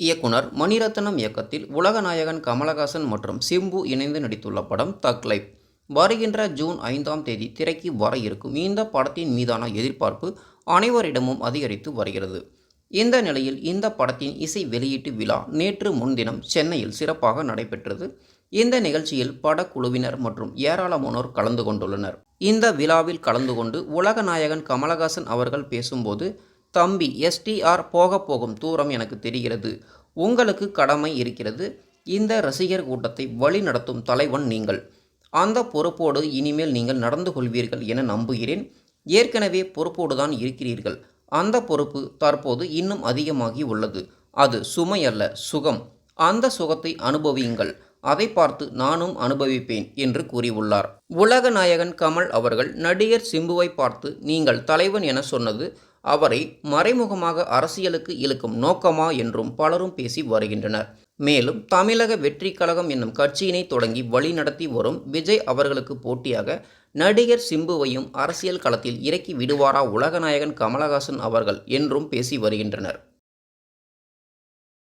இயக்குனர் மணிரத்னம் இயக்கத்தில் உலகநாயகன் கமலஹாசன் மற்றும் சிம்பு இணைந்து நடித்துள்ள படம் தக் லைஃப். வருகின்ற ஜூன் ஐந்தாம் தேதி திரைக்கு வர இருக்கும் இந்த படத்தின் மீதான எதிர்பார்ப்பு அனைவரிடமும் அதிகரித்து வருகிறது. இந்த நிலையில் இந்த படத்தின் இசை வெளியீட்டு விழா நேற்று முன்தினம் சென்னையில் சிறப்பாக நடைபெற்றது. இந்த நிகழ்ச்சியில் படக்குழுவினர் மற்றும் ஏராளமானோர் கலந்து கொண்டுள்ளனர். இந்த விழாவில் கலந்து கொண்டு உலகநாயகன் கமலஹாசன் அவர்கள் பேசும்போது தம்பி எஸ்டிஆர் போக போகும் தூரம் எனக்கு தெரிகிறது. உங்களுக்கு கடமை இருக்கிறது. இந்த ரசிகர் கூட்டத்தை வழிநடத்தும் தலைவன் நீங்கள். அந்த பொறுப்போடு இனிமேல் நீங்கள் நடந்து கொள்வீர்கள் என நம்புகிறேன். ஏற்கனவே பொறுப்போடு தான் இருக்கிறீர்கள். அந்த பொறுப்பு தற்போது இன்னும் அதிகமாகி உள்ளது. அது சுமை அல்ல சுகம். அந்த சுகத்தை அனுபவியுங்கள். அதை பார்த்து நானும் அனுபவிப்பேன் என்று கூறியுள்ளார். உலக நாயகன் கமல் அவர்கள் நடிகர் சிம்புவை பார்த்து நீங்கள் தலைவன் என சொன்னது அவரை மறைமுகமாக அரசியலுக்கு இழுக்கும் நோக்கமா என்றும் பலரும் பேசி வருகின்றனர். மேலும் தமிழக வெற்றி கழகம் என்னும் கட்சியினை தொடங்கி வழிநடத்தி வரும் விஜய் அவர்களுக்கு போட்டியாக நடிகர் சிம்புவையும் அரசியல் களத்தில் இறக்கி விடுவாரா உலகநாயகன் கமலஹாசன் அவர்கள் என்றும் பேசி வருகின்றனர்.